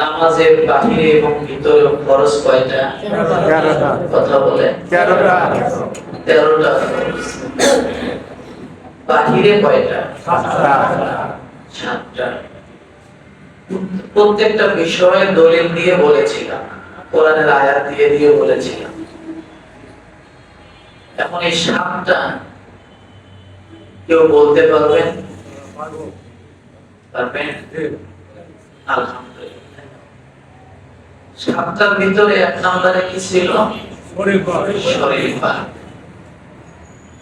নামাজের বাহিরে এবং ভিতরে খরচ কয়টা? কথা বলে। তেরোটা তেরোটা। বাহিরে কয়টা? সাতটা। প্রত্যেকটা বিষয়ে দলিল দিয়ে বলেছিলাম। কোরআনের আয়াত দিয়ে দিয়ে বলেছিলাম। এখন এই সাতটা কেউ বলতে পারবেন? পারবেন? আলহামদুলিল্লাহ। সাতটার ভিতরে এক নম্বরে কি ছিল?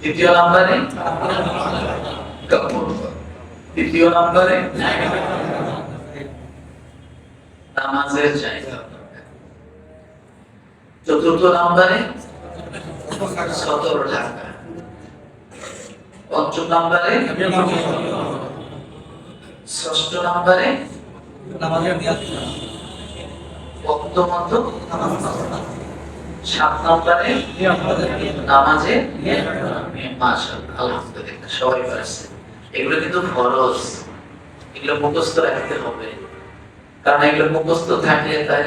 দ্বিতীয় নম্বরে? তৃতীয় নম্বরে? নামাজের চতুর্থ নম্বরে? সতেরো ঢাকা। পঞ্চম নম্বরে? ষষ্ঠ নম্বরে? নামাজে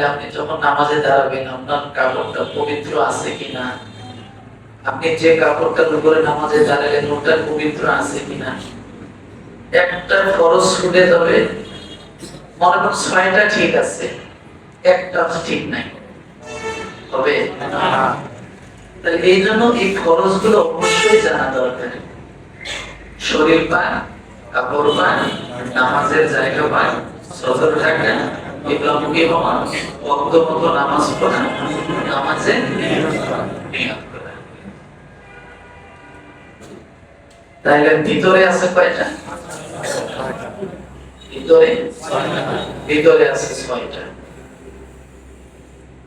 আপনি যখন নামাজে দাঁড়াবেন, আপনার কাপড়টা পবিত্র আছে কিনা? আপনি যে কাপড়টার উপরে নামাজে দাঁড়ালেন ওটা পবিত্র আছে কিনা? একটা ফরজ ছুটে যাবে মনে করুন ছয়টা ঠিক আছে। একটা ঠিক নাই। হবে এই জন্য এই খরচগুলো অবশ্যই জানা দরকার। শরীর পান, কাপড় পান, নামাজের জায়গা পান বক্ত মতো নামাজ পড়া নামাজে তাহলে ভিতরে আছে কয়টা? ভিতরে? ভিতরে আছে ছয়টা।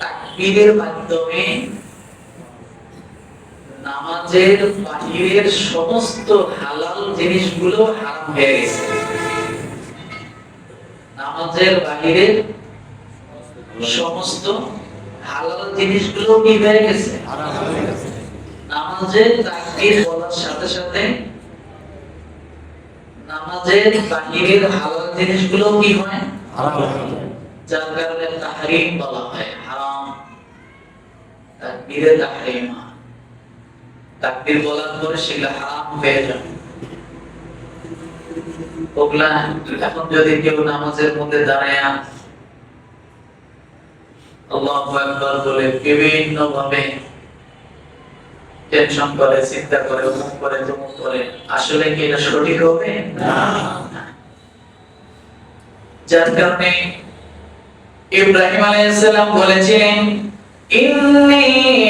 তাকবীরের মাধ্যমে নামাজের বাহিরের সমস্ত হালাল জিনিসগুলো হারাম হয়ে গেছে। নামাজের বাহিরের সমস্ত হালাল জিনিসগুলো কি হয়ে গেছে? নামাজের তাকবীর বলার সাথে সাথে নামাজের বাহিরের হালাল জিনিসগুলো কি হয়? যার কারণে তাহরিম বলা হয়। তাকবীরে তাহরিমা তাকবীর বলার পরে সেগুলো হারাম হয়ে যাবে। ওগুলা এখন যদি কেউ নামাজের মধ্যে দাঁড়ায় আল্লাহু আকবার বলে বিভিন্ন ভাবে টেনশন করে, চিন্তা করে, অমুক করে, তমুক করে। আসলে কি এটা সঠিক হবে? যার কারণে ইব্রাহিম আলাইহিসসালাম বলেছিলেন ইন্নী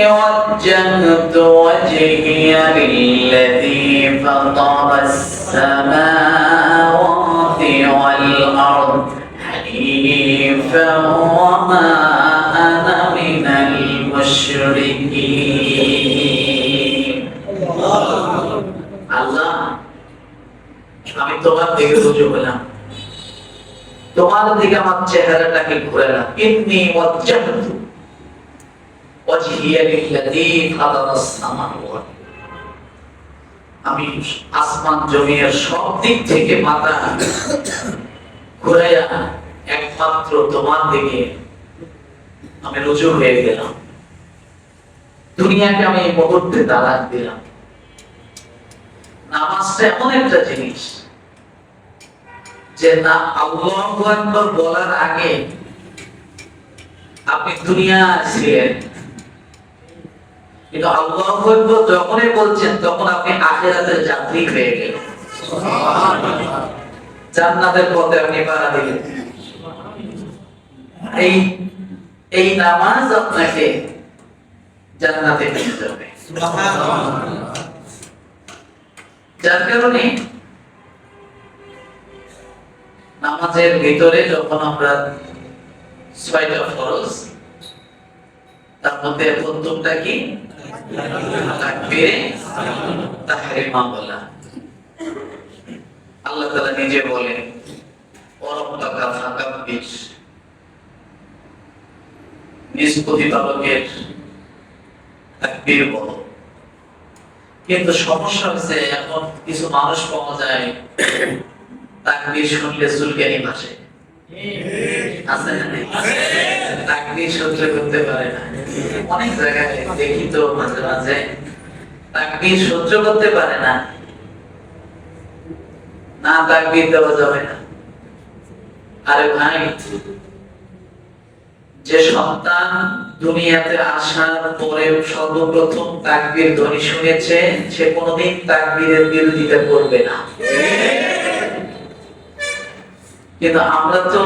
ওয়াজ্জাহতু ওয়াজহিয়া লিল্লাযী ফাতারাস সামাওয়াতি ওয়াল আরদ হানিফান ওয়া মা আনা মিনাল মুশরিকিন আল্লাহ আমি তোমার দিকে রুজু হলাম। তোমার দিকে আমার চেহারাটাকে ঘুরে না ইন্নি ওয়াজ্জাহতু আমি আসমান জমিনের সব দিক থেকে মাথা ঘুরাইয়া একমাত্র তোমার দিকে আমি রুজু হয়ে গেলাম। দুনিয়াকে আমি এই মুহূর্তে তালাক দিলাম। নামাজটা এমন একটা জিনিস যে না, আল্লাহু বলার আগে আপনি দুনিয়া ছিলেন। কিন্তু আল্লাহু যখনই বলছেন, তখন আপনি আখিরাতের যাত্রী হয়ে গেলেন। জান্নাতের পথে আপনি দিলেন। এই এই নামাজ আপনাকে জান্নাতে নিয়ে যাবে। যার কারণে নামাজের ভিতরে যখন আমরা ছয়টা ফরজ, তার মধ্যে প্রথমটা কি? আল্লাহ তাআলা নিজে অরব্বাকা ফাকাব্বির নিজ প্রতিপালকের তাকবীর বলো। কিন্তু সমস্যা হচ্ছে, এখন কিছু মানুষ পাওয়া যায় তাকবীর শুনলে চুলকানি ভাসে। যে সন্তান দুনিয়াতে আসার পরে সর্বপ্রথম তাকবীর ধ্বনি শুনেছে, সে কোনোদিন তাকবীরের বিরোধিতা করবে না। কিন্তু আমরা তো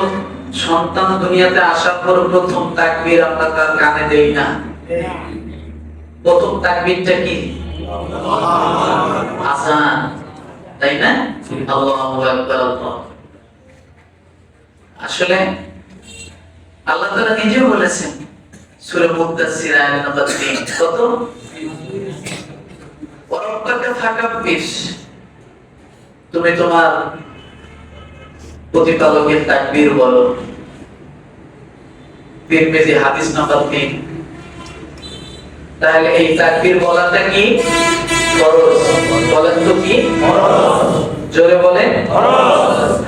সন্তান দুনিয়াতে আসার পর প্রথম তাকবীর আমরা তার কানে দেই না। প্রথম তাকবীরটা কি? আজান, তাই না? আসলে আল্লাহ তাআলা বলেছেন, সূরা মুদাসসির আয়াত নম্বর 3 কত? তুমি তোমার প্রতিপালকের তাকবীর বলো। তিরমিজি হাদিস নাম্বার 3 তাহলে এই তাকবীর বলাটা কি? ফরজ। বলেন তো কি? জোরে বলেন।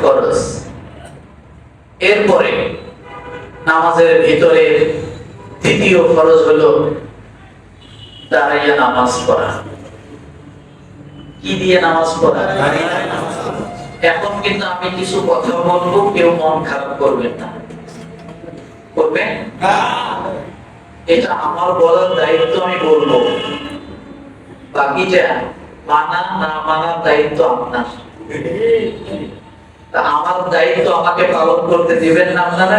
ফরজ। এরপরে নামাজের ভিতরে তৃতীয় ফরজ হলো দাঁড়াইয়া নামাজ পড়া। কি দিয়ে নামাজ পড়া? এখন কিন্তু আমি কিছু কথা বলব, কেউ মন খারাপ করবেন না। করবেন? এটা আমার বলার দায়িত্ব আমি বলব। বাকিটা মানা, না মানার দায়িত্ব আপনার। আমার দায়িত্ব আমাকে পালন করতে দিবেন না আপনারা?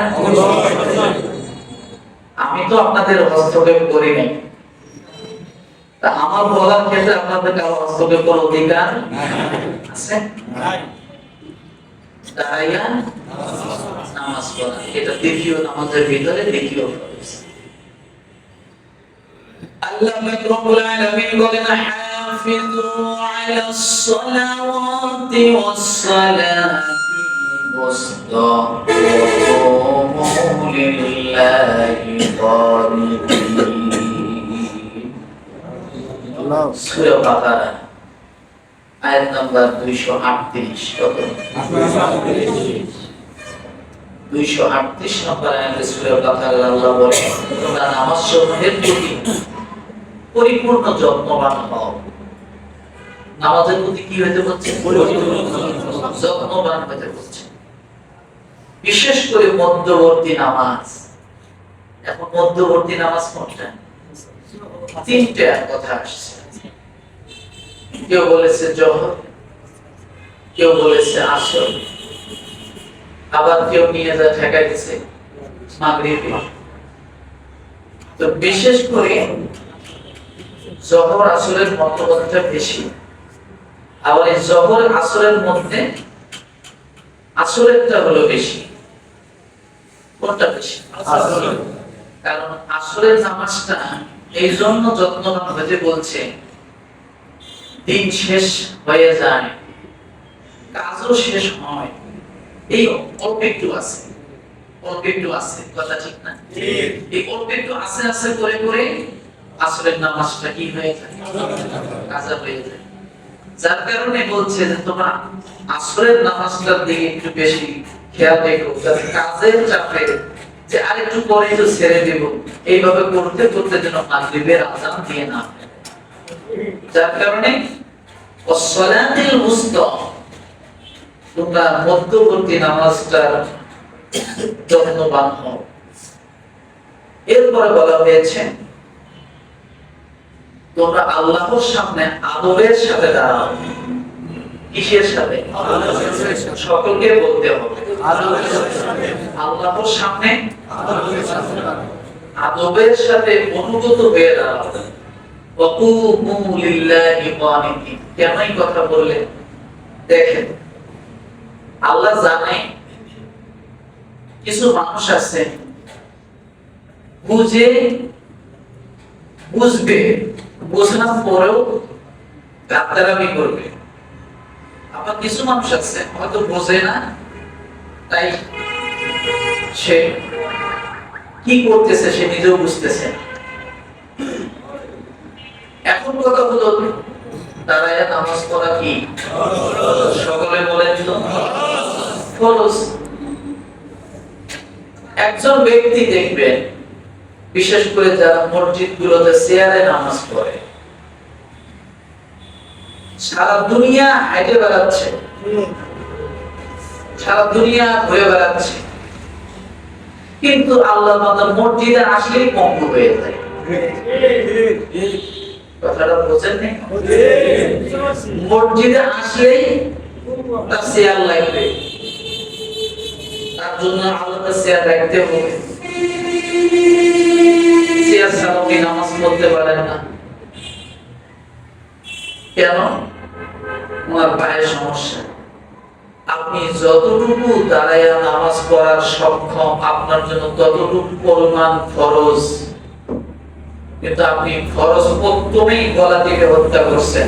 আমি তো আপনাদের হস্তক্ষেপ করি নাই। আমার বলার ক্ষেত্রে আপনাদের কারও হস্তক্ষেপ করার অধিকার আছে? দাঁড়াইয়া নামাজ পড়া এটা দ্বিতীয় নামাজের ভিতরে দ্বিতীয় ফরজ আল্লাহ রব্বুল আলামিন বলেন হাফিজু আলাস সালাওয়াতি ওয়াস সালাতি ওয়াসতা ওয়া লিল্লাহি কানিতিন সূরা বাকারা আয়াত নাম্বার 238 কত 238 নম্বর আয়াতে সূরা বাকারা আল্লাহ বলেন, তোমরা নামাজ সমূহের প্রতি পরিপূর্ণ যত্নবান হও নামাজের প্রতি কি হইতে হইতে বিশেষ করে মধ্যবর্তী নামাজ। এখন মধ্যবর্তী নামাজ কোনটা? তিনটা কথা আসছে। কেউ বলেছে জহর কেউ বলেছে আসর আবার কেউ নিয়ে যা ঠেকাই দিছে মাগরিবি তো বিশেষ করে জহর আসরের মতবাদটা বেশি। আবার এই জহর আসরের মধ্যে আসরেরটা হলো বেশি। কোনটা বেশি? কারণ আসরের নামাজটা এই জন্য যত্নবান হতে বলছে দিন শেষ হয়ে যায় কাজও শেষ হয়। এই অল্প একটু আছে অল্প একটু আছে কথা ঠিক না? এই অল্প একটু আছে আছে করে করে আসরের নামাজটা কি হয়ে যায়? কাজা হয়ে যায়। যার কারণে বলছে যে তোমরা আসরের নামাজটার দিকে একটু বেশি খেয়াল রেখো কাজের চাপে যে আরেকটু পরে তো ছেড়ে দেব। এইভাবে করতে করতে যেন মাগরিবের আজান দিয়ে না। যার কারণে অসলাতিল মুস্তা তোমরা মধ্যবর্তী নামাজটার যত্নবান হও এরপরে বলা হয়েছে তোমরা আল্লাহর সামনে আদবের সাথে দাঁড়াও। কিসের সাথে? সকলকে বলতে হবে। আল্লাহর সামনে আদবের সাথে অনুগত হয়ে দাঁড়াও। কথা দেখেন, আল্লাহ জানে কিছু মানুষ আছে, বুঝে, বুঝবে, বোঝার পরেও গাদ্দারামি করবে। আবার কিছু মানুষ আছে হয়তো বোঝে না, তাই সে কি করতেছে সে নিজেও বুঝতেছে না। এখন কথা হলো দাঁড়ায় নামাজ পড়া কি? সকলে বলেন তো। ফরজ। একজন ব্যক্তি দেখবেন, বিশেষ করে যারা মসজিদ গুলোতে চেয়ারে নামাজ পড়ে, সারা দুনিয়া হাইটে বেড়াচ্ছে। সারা দুনিয়া ঘুরে বেড়াচ্ছে। কিন্তু আল্লাহ মাতার মসজিদে আসলেই পঙ্গু হয়ে যায়। কথাটা বোঝেন মসজিদে আসলেই তার চেয়ার লাগবে। তার জন্য আলাদা চেয়ার রাখতে হবে। চেয়ার ছাড়া আপনি নামাজ পড়তে পারেন না। কেন? ওনার পায়ের সমস্যা। আপনি যতটুকু দাঁড়াইয়া নামাজ পড়ার সক্ষম, আপনার জন্য ততটুকু পরিমাণ ফরজ। কিন্তু আপনি ফরজ প্রথমেই গলা থেকে হত্যা করছেন।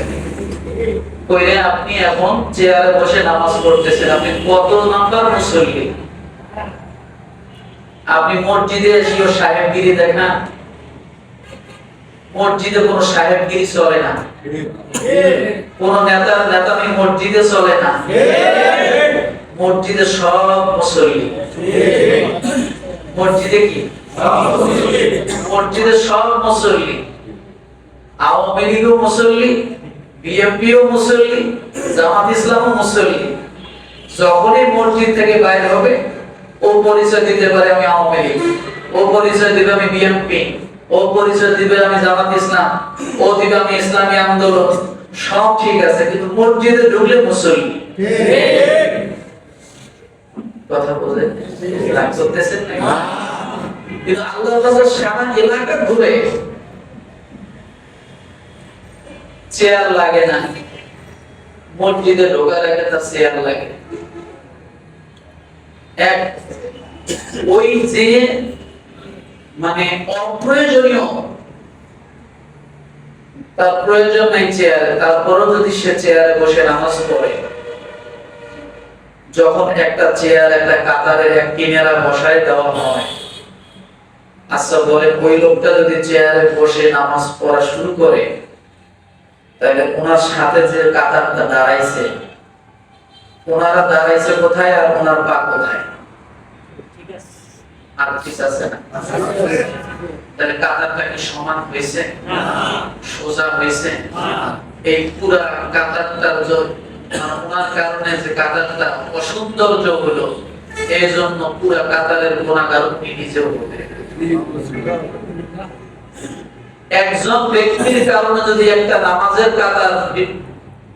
কইরে আপনি এখন চেয়ারে বসে নামাজ পড়তেছেন। আপনি কত নাম্বার মুসল্লি? আপনি মসজিদে এসেও সাহেবগিরি দেখান। মসজিদে কোনো সাহেবগিরি চলে না। কোন নেতার নেতামি মসজিদে চলে না। মসজিদে সব মুসল্লি। মসজিদে কি? মসজিদে সব মুসল্লি আওয়ামী লীগও মুসল্লি বিএনপিও মুসল্লি জামাত ইসলামও মুসল্লি। যখনই মসজিদ থেকে বাইরে হবে ও পরিচয় দিতে পারে আমি আওয়ামী লীগ ও পরিচয় দিবে আমি বিএনপি ও পরিচয় দিবে আমি জামাত ইসলাম ও দিবে আমি ইসলামী আন্দোলন। সব ঠিক আছে কিন্তু মসজিদে ঢুকলে মুসল্লি। কথা বলে রাগ করতেছেন না কিন্তু আল্লাহ সারা এলাকা ঘুরে চেয়ার লাগে না, মসজিদে ঢোকার আগে তার চেয়ার লাগে। এক, ওই যে মানে অপ্রয়োজনীয়, তার প্রয়োজন নাই চেয়ারে, তারপরও যদি সে চেয়ারে বসে নামাজ পড়ে, যখন একটা চেয়ার একটা কাতারের এক কিনারা বসায় দেওয়া হয় আচ্ছা বলে ওই লোকটা যদি চেয়ারে বসে নামাজ পড়া শুরু করে তাহলে ওনার সাথে যে কাতারটা দাঁড়াইছে ওনারা দাঁড়াইছে কোথায় আর ওনার পা কোথায়? আর কিছু আছে না? তাহলে কাতারটা কি সমান হয়েছে? সোজা হয়েছে? এই পুরা কাতারটা মানে ওনার কারণে যে কাতারটা অসৌন্দর্য হলো এই জন্য পুরা কাতারের গুণাগার নিজেও হবে একজন ব্যক্তির কারণে যদি একটা নামাজের কাতার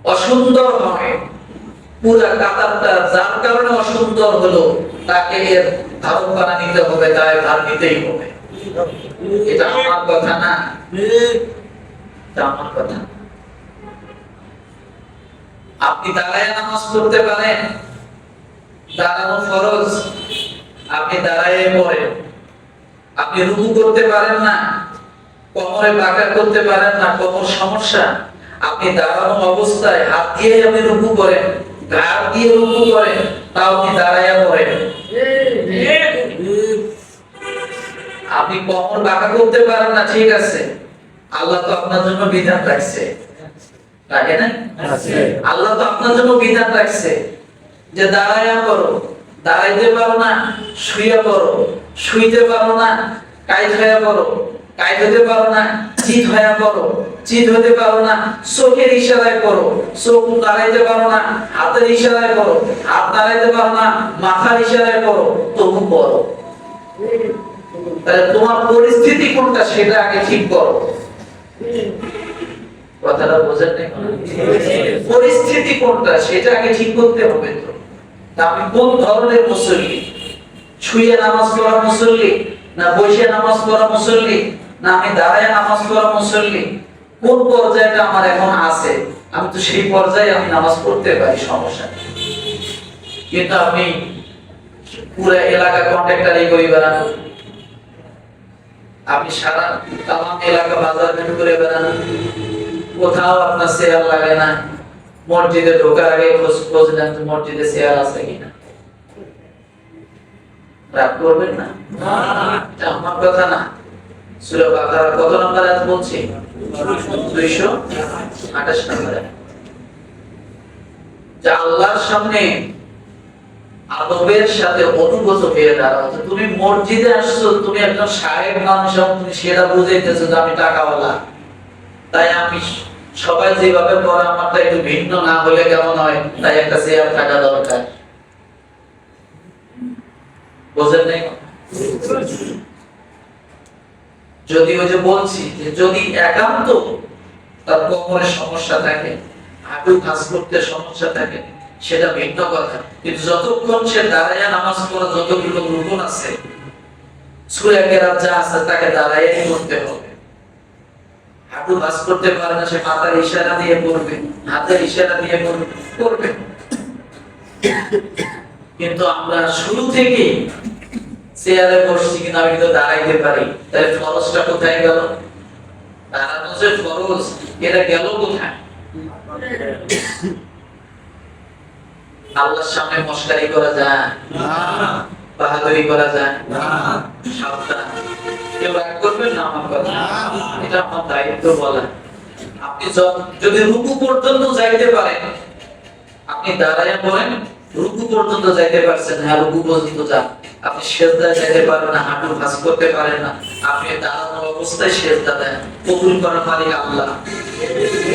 অসুন্দর হয়, পুরা কাতারটা যার কারণে অসুন্দর হলো, তাকে এর ধারণা নিতে হবে তাই ধার নিতেই হবে। এটা আমার কথা না। আমার কথা। আপনি দাঁড়ায় নামাজ পড়তে পারেন, দাঁড়ানো ফরজ, আপনি দাঁড়ায় পড়েন। আপনি রুকু করতে পারেন না কোমরে বাঁকা করতে পারেন না কোমর সমস্যা। আপনি দাঁড়ানো অবস্থায় হাত দিয়ে আপনি রুকু করেন ঘাড় দিয়ে রুকু করেন তাও আপনি দাঁড়াইয়া পড়েন। আপনি কোমর বাঁকা করতে পারেন না ঠিক আছে। আল্লাহ তো আপনার জন্য বিধান রাখছে। রাখে না আল্লাহ তো আপনার জন্য বিধান রাখছে যে দাঁড়াইয়া করো দাঁড়াইতে পারো না শুয়ে করো শুইতে পারো না হইয়া করো কাইত হতে পারো না, চিত হইয়া করো চিত হতে পারো না, চোখের ইশারায় করো চোখ দাঁড়াইতে পারো না, হাতের ইশারায় করো হাত দাঁড়াইতে পারো না, মাথার ইশারায় করো তবু করো তাহলে তোমার পরিস্থিতি কোনটা সেটা আগে ঠিক করো। কথাটা বোঝেন নাই পরিস্থিতি কোনটা সেটা আগে ঠিক করতে হবে তো আমি কোন ধরনের মুসল্লি? শুয়ে নামাজ পড়া মুসল্লি, না বসে নামাজ পড়া মুসল্লি, না আমি দাঁড়ায় নামাজ পড়া মুসল্লি, কোন পর্যায়টা আমার এখন আছে? আমি তো সেই পর্যায়ে আমি নামাজ পড়তে পারি, সমস্যা কিন্তু আমি পুরো এলাকা কন্ট্রাক্টারই করি বেড়ানো। আপনি সারা তামাম এলাকা বাজার ঘাট করে বেড়ান। কোথাও আপনার চেয়ার লাগে না। মসজিদে ঢোকার আগে খোঁজ খোঁজ নেন মসজিদে চেয়ার আছে কিনা। রাগ করবেন না? আমার কথা না। সূরা বাকারা কত নম্বর আয়াত বলছি? 228 নম্বর। যে আল্লাহর সামনে আদবের সাথে অনুগত হয়ে তুমি মসজিদে আসছো, তুমি একজন সাহেব মানুষ এবং তুমি সেটা বুঝাইতেছো যে আমি টাকাওয়ালা। তাই আমি সবাই যেভাবে করে আমারটা একটু ভিন্ন না হলে কেমন হয়? তাই একটা চেয়ার থাকা দরকার। বোঝেন নাই যদি ওই যে বলছি যে যদি একান্ত তার কোমরের সমস্যা থাকে হাঁটু কাজ করতে সমস্যা থাকে, সেটা ভিন্ন কথা। কিন্তু যতক্ষণ সে দাঁড়াইয়া নামাজ পড়া যতগুলো রুকুন আছে, সুরা যা আছে তাকে দাঁড়াইয়াই করতে হবে। হাঁটু কাজ করতে পারে না, সে মাথার ইশারা দিয়ে করবে হাতের ইশারা দিয়ে করবে করবে কিন্তু আমরা শুরু থেকেই চেয়ারে বসছি কিন্তু আমি কিন্তু দাঁড়াইতে পারি। তাহলে ফরজটা কোথায় গেল? ফরজ এটা গেল কোথায়? আল্লাহর সামনে মস্কারি করা যায়, বাহাদুরি করা যায়, সাবধান। কেউ রাগ না আমার কথা? এটা আমার দায়িত্ব বলা। আপনি যদি রুকু পর্যন্ত যাইতে পারেন, আপনি দাঁড়ায় বলেন রুকু পর্যন্ত যাইতে পারছেন হ্যাঁ রুকু পর্যন্ত যান। আপনি সেজদায় যাইতে পারবেন না হাঁটু ভাঁজ করতে পারেন না। আপনি দাঁড়ানো অবস্থায় সেজদা দেন। কবুল করার মালিক আল্লাহ।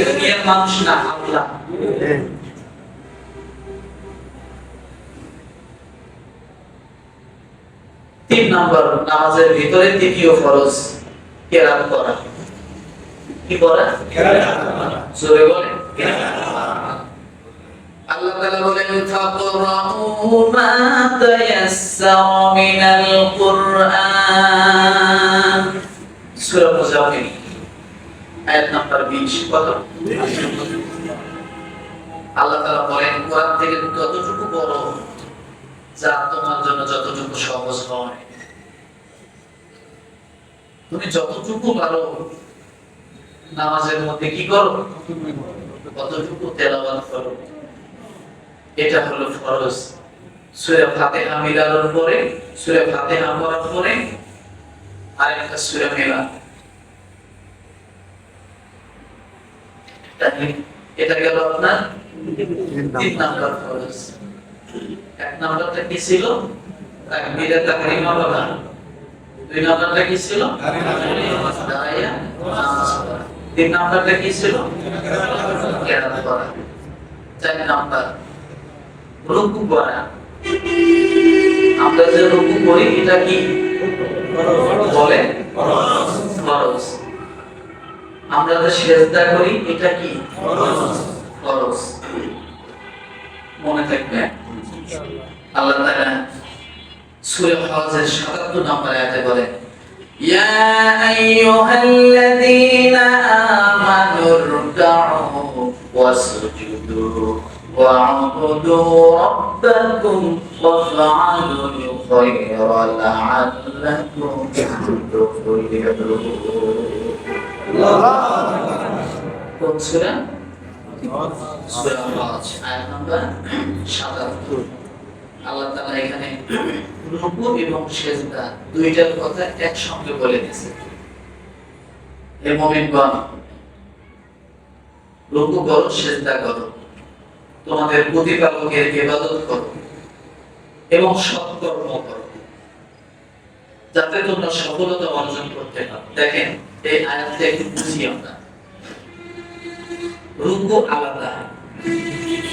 দুনিয়ার মানুষ না আল্লাহ। তিন নম্বর নামাজের ভিতরে তৃতীয় ফরজ কেরাত করা। কি করা? জোরে বলে আল্লাহ তাআলা বলেন ফাকরাউ মা তায়াসসারা মিনাল কুরআন। সূরা মুজাম্মিল, আয়াত নাম্বার 20 কত আল্লাহ তাআলা বলেন, কোরআন থেকে যতটুকু বড়, যা তোমার জন্য যতটুকু সহজ হয়। তুমি যতটুকু পারো, নামাজের মধ্যে কি করো? কতটুকু তেলাওয়াত করো। এটা হলো ফরজ। সূরা ফাতিহা মিলানোর পরে, সূরা ফাতিহা পড়ার পরে আরেকটা সূরা মিলা এটা গেল আপনার তিন নাম্বার ফরজ। এক নাম্বারটা কি ছিল? তাকবীরে তাকরিমা বলা দুই নাম্বারটা কি ছিল? তিন নাম্বারটা কি ছিল? চার নাম্বার। রুকু করা। আমরা যে রুকু করি, এটা কি? বলে ফরজ আমরা যে সেজদা করি, এটা কি? ফরজ মনে থাকবে? আল্লাহ তাআলা সূরা হজের 77 নম্বর আয়াতে বলে, ইয়া আইয়ুহাল্লাযীনা আমানুর রুকু ওয়াসজুদু واعبدوا ربكم وافعلوا الخير لعلكم تفلحون কোন সূরা সূরা হজ আয়াত নাম্বার 77 আল্লাহ তাআলা এখানে রুকু এবং সেজদা দুইটার কথা একসঙ্গে বলে দিয়েছে হে মুমিনগণ রুকু করো সেজদা করো তোমাদের প্রতিপালকের ইবাদত করো এবং সৎকর্ম করো। যাতে তোমরা সফলতা অর্জন করতে পারো। দেখেন, এই আয়াতটা একটু বুঝি আমরা। রুকু আলাদা,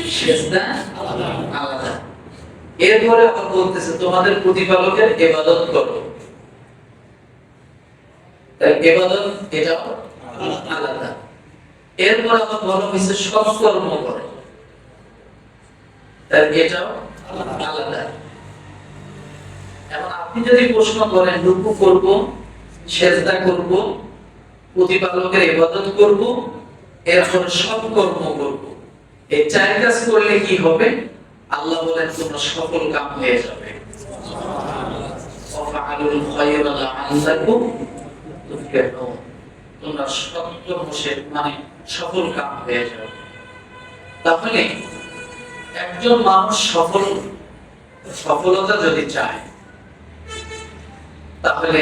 সেজদা আলাদা। এরপরে আবার বলতেছে, তোমাদের প্রতিপালকের ইবাদত করো। তাই ইবাদত এটাও আলাদা। এরপর আবার বলা হয়েছে সৎকর্ম করো। তাই এটাও আলাদা। এখন আপনি যদি প্রশ্ন করেন, রুকু করব, সেজদা করব, প্রতিপালকের ইবাদত করব, এরপর সব কর্ম করব, এই চার কাজ করলে কি হবে? আল্লাহ বলেন, তোমরা সফল কাম হয়ে যাবে। তোমরা সত্যমুশে মানে সফল কাম হয়ে যাবে। তাহলে একজন মানুষ সফল, সফলতা যদি চায়, তাহলে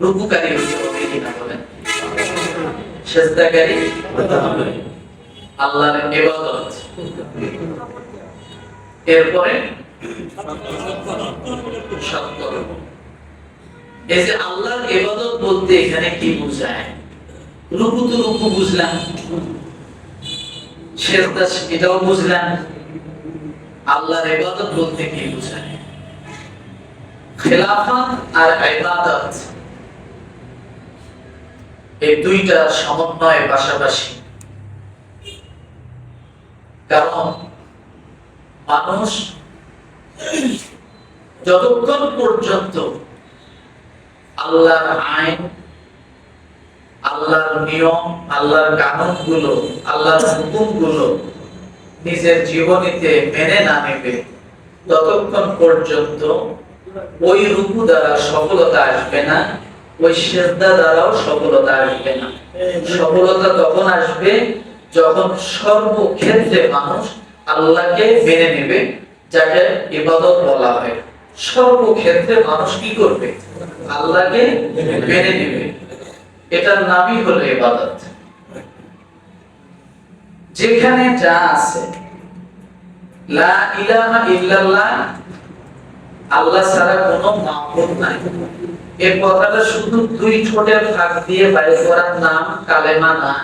রূপকারী হতে হবে কিনা বলেন? সেজদাকারী আল্লাহর এরপরে এই যে আল্লাহর ইবাদত বলতে এখানে কি বোঝায়? রুকু তো রুকু বুঝলাম। এটাও বুঝলাম আল্লাহর ইবাদত বলতে কি বোঝায় খেলাফত আর ইবাদত এই দুইটা সমন্বয় পাশাপাশি। কারণ মানুষ যতক্ষণ পর্যন্ত আল্লাহর আইন আল্লাহর নিয়ম, আল্লাহর কানুনগুলো আল্লাহর হুকুমগুলো নিজের জীবনীতে মেনে না নেবে। ততক্ষণ পর্যন্ত ওই রূপু দ্বারা সফলতা আসবে না, ওই সেজদা দ্বারাও সফলতা আসবে না। সফলতা তখন আসবে যখন সর্বক্ষেত্রে মানুষ আল্লাহকে মেনে নেবে, যাকে ইবাদত বলা হয়। সর্বক্ষেত্রে মানুষ কি করবে? আল্লাহকে মেনে নেবে। এটার নামই হলো ইবাদত। যেখানে যা আছে, লা ইলাহা ইল্লাল্লাহ, আল্লাহ ছাড়া কোনো মাহবুব নাই। এই কথাটা শুধু দুই ঠোঁটের ফাঁক দিয়ে বাইর করার নাম কালেমা না।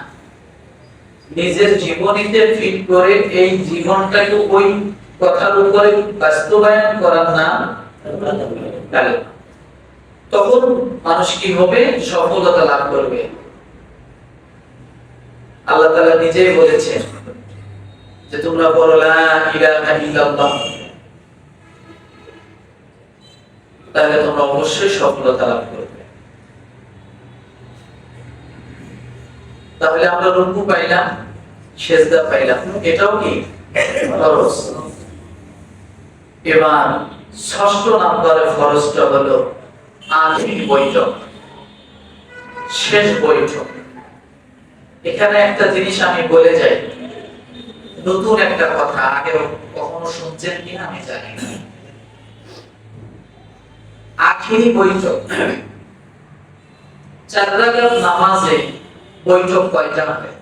নিজের জীবনীতে ফিট করে এই জীবনটাকে ওই কথার উপরে বাস্তবায়ন করার নাম কালেমা। তখন মানুষ কি হবে? সফলতা লাভ করবে। আল্লাহ তাআলা নিজেই বলেছেন যে, তোমরা বলো তাহলে তোমরা অবশ্যই সফলতা লাভ করবে। তাহলে আমরা রুকু পাইলাম, সেজদা পাইলাম। এটাও কি? এবার ষষ্ঠ নাম্বারে ফরজটা হলো আখির বৈঠক, শেষ বৈঠক। এখানে একটা জিনিস আমি বলে যাই, নতুন একটা কথা আগে কখনো শুনছেন কিনা আমি জানি না। আখিরি বৈঠক, চার নামাজে বৈঠক কয়টা হয়